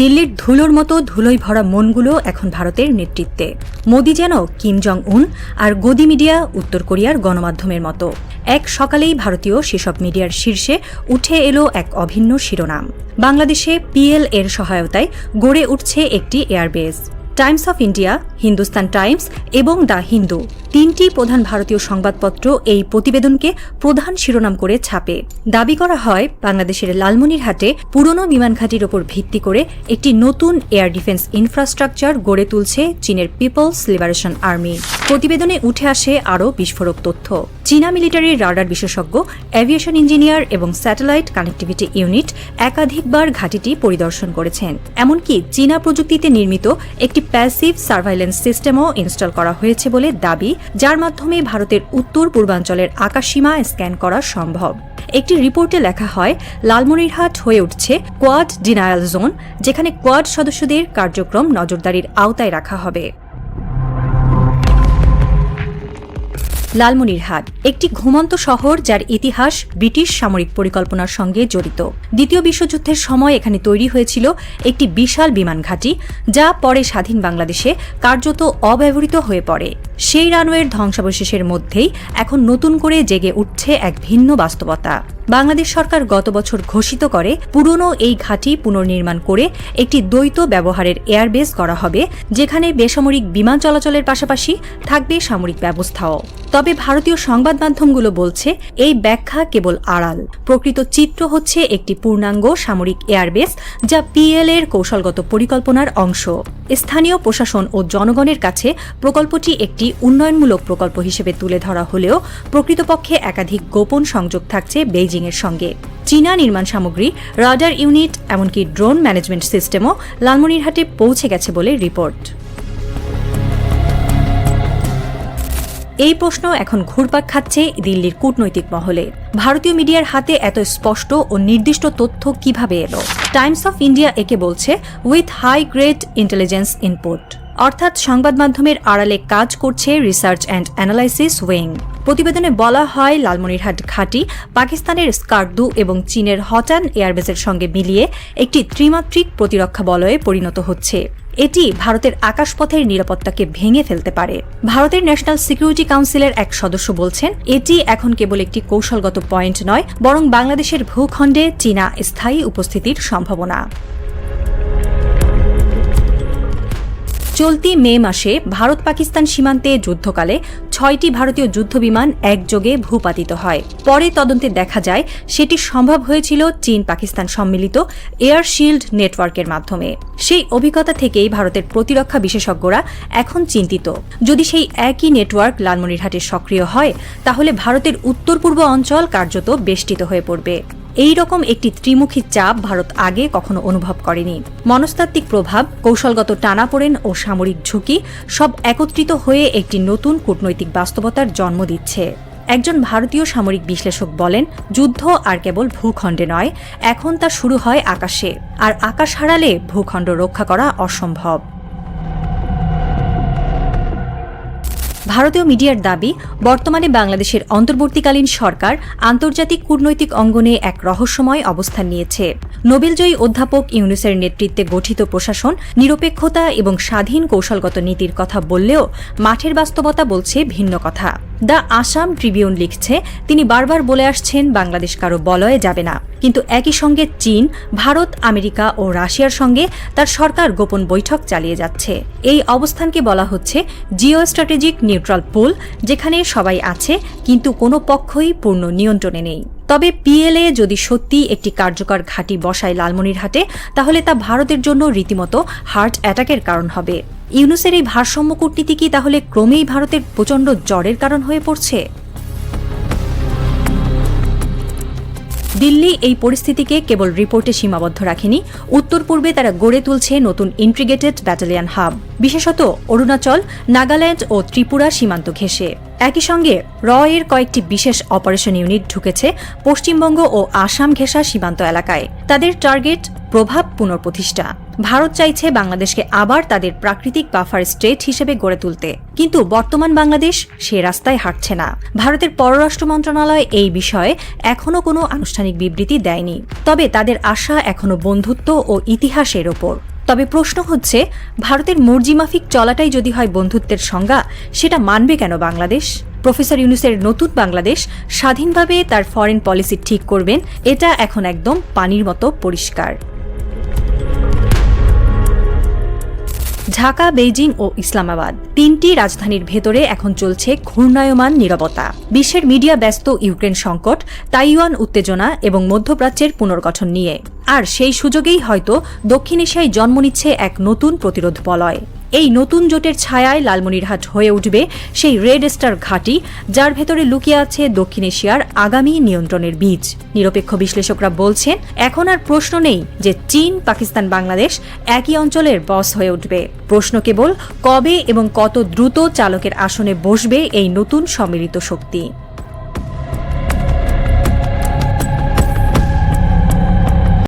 দিল্লির ধুলোর মতো ধুলোয় ভরা মনগুলো এখন ভারতের নেতৃত্বে। মোদি যেন কিম জং উন আর গদি মিডিয়া উত্তর কোরিয়ার গণমাধ্যমের মতো। এক সকালেই ভারতীয় সেসব মিডিয়ার শীর্ষে উঠে এলো এক অভিন্ন শিরোনাম। বাংলাদেশে পিএল এর সহায়তায় গড়ে উঠছে একটি airbase. Times of India, Hindustan Times এবং দ্য হিন্দু তিনটি প্রধান ভারতীয় সংবাদপত্র এই প্রতিবেদনকে প্রধান শিরোনাম করে ছাপে। দাবি করা হয়, বাংলাদেশের লালমনিরহাটে পুরনো বিমান ঘাঁটির ওপর ভিত্তি করে একটি নতুন এয়ার ডিফেন্স ইনফ্রাস্ট্রাকচার গড়ে তুলছে চীনের পিপলস লিবারেশন আর্মি। প্রতিবেদনে উঠে আসে আরও বিস্ফোরক তথ্য। চীনা মিলিটারির রাডার বিশেষজ্ঞ অ্যাভিয়েশন ইঞ্জিনিয়ার এবং স্যাটেলাইট কানেক্টিভিটি ইউনিট একাধিকবার ঘাঁটিটি পরিদর্শন করেছেন। এমনকি চীনা প্রযুক্তিতে নির্মিত একটি প্যাসিভ সার্ভাইলেন্স সিস্টেমও ইনস্টল করা হয়েছে বলে দাবি, যার মাধ্যমে ভারতের উত্তর পূর্বাঞ্চলের আকাশসীমা স্ক্যান করা সম্ভব। একটি রিপোর্টে লেখা হয়, লালমনিরহাট হয়ে উঠছে কোয়াড ডিনায়াল জোন, যেখানে কোয়াড সদস্যদের কার্যক্রম নজরদারির আওতায় রাখা হবে। লালমনিরহাট, একটি ঘুমন্ত শহর যার ইতিহাস ব্রিটিশ সামরিক পরিকল্পনার সঙ্গে জড়িত। দ্বিতীয় বিশ্বযুদ্ধের সময় এখানে তৈরি হয়েছিল একটি বিশাল বিমান ঘাঁটি, যা পরে স্বাধীন বাংলাদেশে কার্যত অব্যবহৃত হয়ে পড়ে। সেই রানওয়ের ধ্বংসাবশেষের মধ্যেই এখন নতুন করে জেগে উঠছে এক ভিন্ন বাস্তবতা। বাংলাদেশ সরকার গত বছর ঘোষিত করে, পুরনো এই ঘাঁটি পুনর্নির্মাণ করে একটি দ্বৈত ব্যবহারের এয়ারবেস করা হবে, যেখানে বেসামরিক বিমান চলাচলের পাশাপাশি থাকবে সামরিক ব্যবস্থাও। তবে ভারতীয় সংবাদ মাধ্যমগুলো বলছে, এই ব্যাখ্যা কেবল আড়াল। প্রকৃত চিত্র হচ্ছে একটি পূর্ণাঙ্গ সামরিক এয়ারবেস, যা পিএল এর কৌশলগত পরিকল্পনার অংশ। স্থানীয় প্রশাসন ও জনগণের কাছে প্রকল্পটি একটি উন্নয়নমূলক প্রকল্প হিসেবে তুলে ধরা হলেও প্রকৃতপক্ষে একাধিক গোপন সংযোগ থাকছে বেইজিংয়ের সঙ্গে। চীনা নির্মাণ সামগ্রী, রাডার ইউনিট, এমনকি ড্রোন ম্যানেজমেন্ট সিস্টেমও লালমনিরহাটে পৌঁছে গেছে বলে রিপোর্ট। এই প্রশ্ন এখন ঘুরপাক খাচ্ছে দিল্লির কূটনৈতিক মহলে। ভারতীয় মিডিয়ার হাতে এত স্পষ্ট ও নির্দিষ্ট তথ্য কীভাবে এলো? টাইমস অফ ইন্ডিয়া একে বলছে, with high grade intelligence input. অর্থাৎ সংবাদ মাধ্যমের আড়ালে কাজ করছে রিসার্চ অ্যান্ড অ্যানালাইসিস ওয়েং প্রতিবেদনে বলা হয়, লালমনিরহাট ঘাঁটি পাকিস্তানের স্কার্দু এবং চীনের হটান এয়ারবেসের সঙ্গে মিলিয়ে একটি ত্রিমাত্রিক প্রতিরক্ষা বলয়ে পরিণত হচ্ছে। এটি ভারতের আকাশপথের নিরাপত্তাকে ভেঙে ফেলতে পারে। ভারতের ন্যাশনাল সিকিউরিটি কাউন্সিলের এক সদস্য বলছেন, এটি এখন কেবল একটি কৌশলগত পয়েন্ট নয়, বরং বাংলাদেশের ভূখণ্ডে চীনা স্থায়ী উপস্থিতির সম্ভাবনা। চলতি মে মাসে ভারত পাকিস্তান সীমান্তে যুদ্ধকালে ছয়টি ভারতীয় যুদ্ধবিমান একযোগে ভূপাতিত হয়। পরে তদন্তে দেখা যায়, সেটি সম্ভব হয়েছিল চীন পাকিস্তান সম্মিলিত এয়ার শিল্ড নেটওয়ার্কের মাধ্যমে। সেই অভিজ্ঞতা থেকেই ভারতের প্রতিরক্ষা বিশেষজ্ঞরা এখন চিন্তিত। যদি সেই একই নেটওয়ার্ক লালমনিরহাটে সক্রিয় হয়, তাহলে ভারতের উত্তর পূর্ব অঞ্চল কার্যত বেষ্টিত হয়ে পড়বে। এই রকম একটি ত্রিমুখী চাপ ভারত আগে কখনো অনুভব করেনি। মনস্তাত্ত্বিক প্রভাব, কৌশলগত টানাপোড়েন ও সামরিক ঝুঁকি সব একত্রিত হয়ে একটি নতুন কূটনৈতিক বাস্তবতার জন্ম দিচ্ছে। একজন ভারতীয় সামরিক বিশ্লেষক বলেন, যুদ্ধ আর কেবল ভূখণ্ডে নয়, এখন তা শুরু হয় আকাশে। আর আকাশ হারালে ভূখণ্ড রক্ষা করা অসম্ভব। ভারতীয় মিডিয়ার দাবি, বর্তমানে বাংলাদেশের অন্তর্বর্তীকালীন সরকার আন্তর্জাতিক কূটনৈতিক অঙ্গনে এক রহস্যময় অবস্থান নিয়েছে। নোবেলজয়ী অধ্যাপক ইউনুসের নেতৃত্বে গঠিত প্রশাসন নিরপেক্ষতা এবং স্বাধীন কৌশলগত নীতির কথা বললেও মাঠের বাস্তবতা বলছে ভিন্ন কথা। দ্য আসাম ট্রিবিউন লিখছে, তিনি বারবার বলে আসছেন, বাংলাদেশ কারও বলয়ে যাবে না। কিন্তু একই সঙ্গে চীন, ভারত, আমেরিকা ও রাশিয়ার সঙ্গে তার সরকার গোপন বৈঠক চালিয়ে যাচ্ছে। এই অবস্থানকে বলা হচ্ছে জিও স্ট্র্যাটেজিক নিউট্রাল পুল, যেখানে সবাই আছে, কিন্তু কোনো পক্ষই পূর্ণ নিয়ন্ত্রণে নেই। তবে পিএলএ যদি সত্যি একটি কার্যকর ঘাঁটি বসায় লালমনিরহাটে, তাহলে তা ভারতের জন্য রীতিমতো হার্ট অ্যাটাকের কারণ হবে। ইউনুসের এই ভারসাম্য কূটনীতি কি তাহলে ক্রমেই ভারতের প্রচণ্ড জ্বরের কারণ হয়ে পড়ছে? দিল্লি এই পরিস্থিতিকে কেবল রিপোর্টে সীমাবদ্ধ রাখেনি, উত্তর পূর্বে তারা গড়ে তুলছে নতুন ইন্ট্রিগেটেড ব্যাটালিয়ান হাব। বিশেষত অরুণাচল, নাগাল্যান্ড ও ত্রিপুরা সীমান্ত ঘেঁষে। একই সঙ্গে র এর কয়েকটি বিশেষ অপারেশন ইউনিট ঢুকেছে পশ্চিমবঙ্গ ও আসাম ঘেঁষা সীমান্ত এলাকায়। তাদের টার্গেট প্রভাব পুনঃপ্রতিষ্ঠা। ভারত চাইছে বাংলাদেশকে আবার তাদের প্রাকৃতিক বাফার স্টেট হিসেবে গড়ে তুলতে। কিন্তু বর্তমান বাংলাদেশ সে রাস্তায় হাঁটছে না। ভারতের পররাষ্ট্র মন্ত্রণালয় এই বিষয়ে এখনও কোনো আনুষ্ঠানিক বিবৃতি দেয়নি। তবে তাদের আশা এখনও বন্ধুত্ব ও ইতিহাসের ওপর। তবে প্রশ্ন হচ্ছে, ভারতের মর্জিমাফিক চলাটাই যদি হয় বন্ধুত্বের সংজ্ঞা, সেটা মানবে কেন বাংলাদেশ? প্রফেসর ইউনুসের নতুন বাংলাদেশ স্বাধীনভাবে তার ফরেন পলিসি ঠিক করবেন, এটা এখন একদম পানির মতো পরিষ্কার। ঢাকা, বেইজিং ও ইসলামাবাদ। তিনটি রাজধানীর ভেতরে এখন চলছে ঘূর্ণায়মান নিরবতা। বিশ্বের মিডিয়া ব্যস্ত ইউক্রেন সংকট, তাইওয়ান উত্তেজনা এবং মধ্যপ্রাচ্যের পুনর্গঠন নিয়ে। আর সেই সুযোগেই হয়তো দক্ষিণ এশিয়ায় জন্ম নিচ্ছে এক নতুন প্রতিরোধ বলয়। এই নতুন জোটের ছায়ায় লালমনিরহাট হয়ে উঠবে সেই রেড স্টার ঘাঁটি, যার ভেতরে লুকিয়ে আছে দক্ষিণ এশিয়ার আগামী নিয়ন্ত্রণের বীজ। নিরপেক্ষ বিশ্লেষকরা বলছেন, এখন আর প্রশ্ন নেই যে চীন, পাকিস্তান, বাংলাদেশ একই অঞ্চলের বস হয়ে উঠবে। প্রশ্ন কেবল কবে এবং কত দ্রুত চালকের আসনে বসবে এই নতুন সম্মিলিত শক্তি।